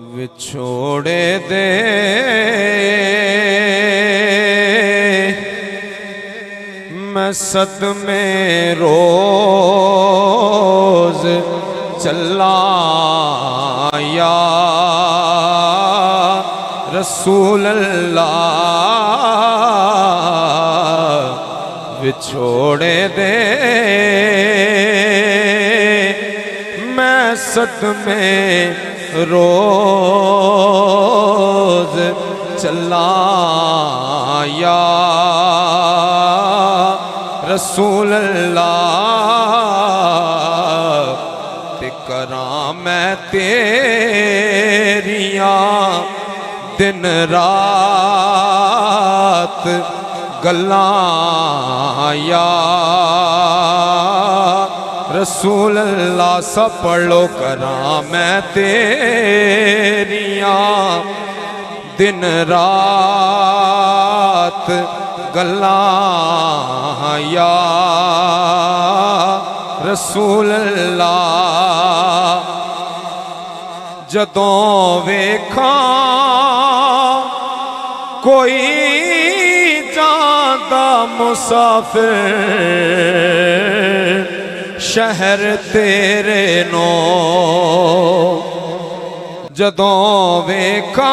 وچھوڑے دے۔ میں صد میں روز چلا یا رسول اللہ۔ وچھوڑے دے۔ میں صد میں روز چلا یا رسول اللہ تے میں تیریاں دن رات گلاں یا رسول اللہ سب پڑھ لو کرا میں تیریاں۔ دن رات گلاں یا رسول اللہ۔ جدوں ویکھاں کوئی جاندہ مسافر شہر تیرے نو جدوں ویکھاں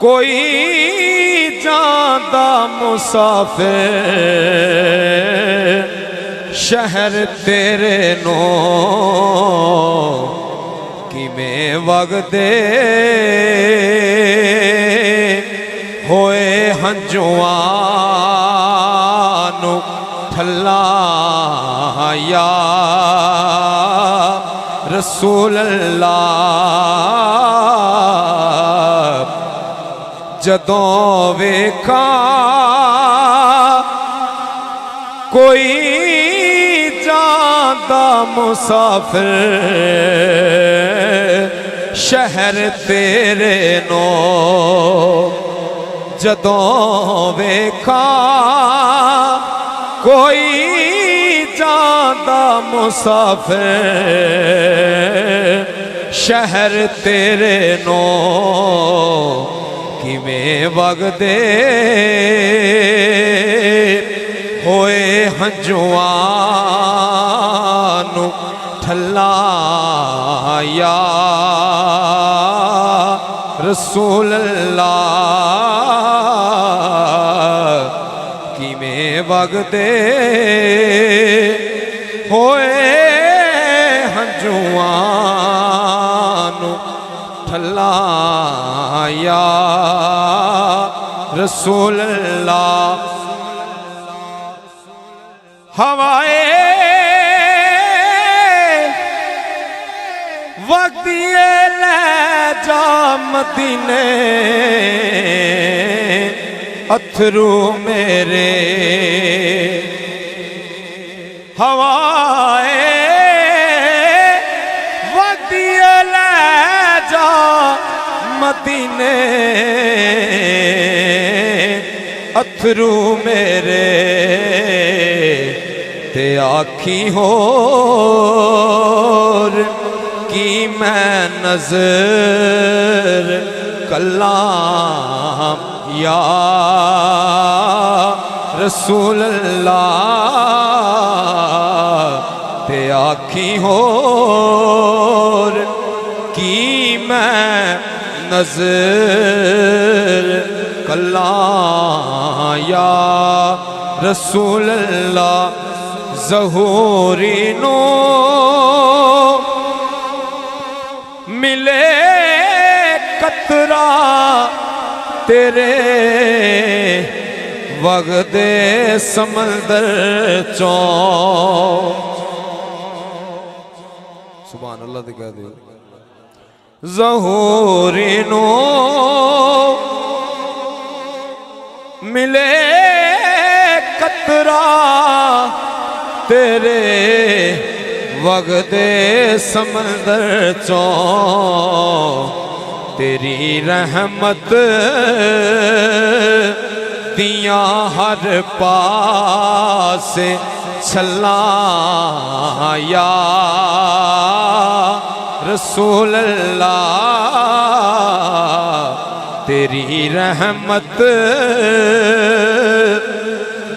کوئی جاندہ مسافر شہر تیرے نو کی میں وقت ہوئے ہنجوانوں تھلا یا رسول اللہ جدوں ویکا کوئی جاتا مسافر شہر تیرے نو جدوں ویکا کوئی جاندہ مسافر شہر تیرے نو کی میں وگدے ہوئے ہنجوان تھلا یا رسول اللہ ڪمين وڳدي هو هنجئا ٿيا رسولا هوائي وقت جا مديني ਅਥਰੂ ਮੇਰੇ ਹਵਾਏ ਵਕਤੀਏ ਲੈ ਜਾ ਮਦੀਨੇ। ਅਥਰੂ ਮੇਰੇ ਤੇ ਆਖੀ ਹੋਰ ਕੀ ਮੈਂ ਨਜ਼ਰ ਕਲਾਮ یا رسول اللہ، تے آکھی ہور کی میں نظر کلا یا رسول اللہ، ظہوری نور ਤੇਰੇ ਵਗਦੇ ਸਮੁੰਦਰ ਚੋਂ। ਸੁਭਾਨ ਅੱਲਾਹ ਦੇ ਕਹਿ ਦਿਓ ਜ਼ਹੂਰੀ ਨੂੰ ਮਿਲੇ ਕਤਰਾ ਤੇਰੇ ਵਗਦੇ ਸਮੁੰਦਰ ਚੋਂ। تیری رحمت دیا ہر پاس چھلا یا رسول اللہ تیری رحمت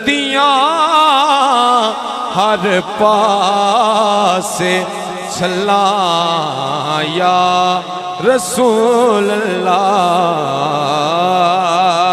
دیا ہر پاس چھلا یا رسول اللہ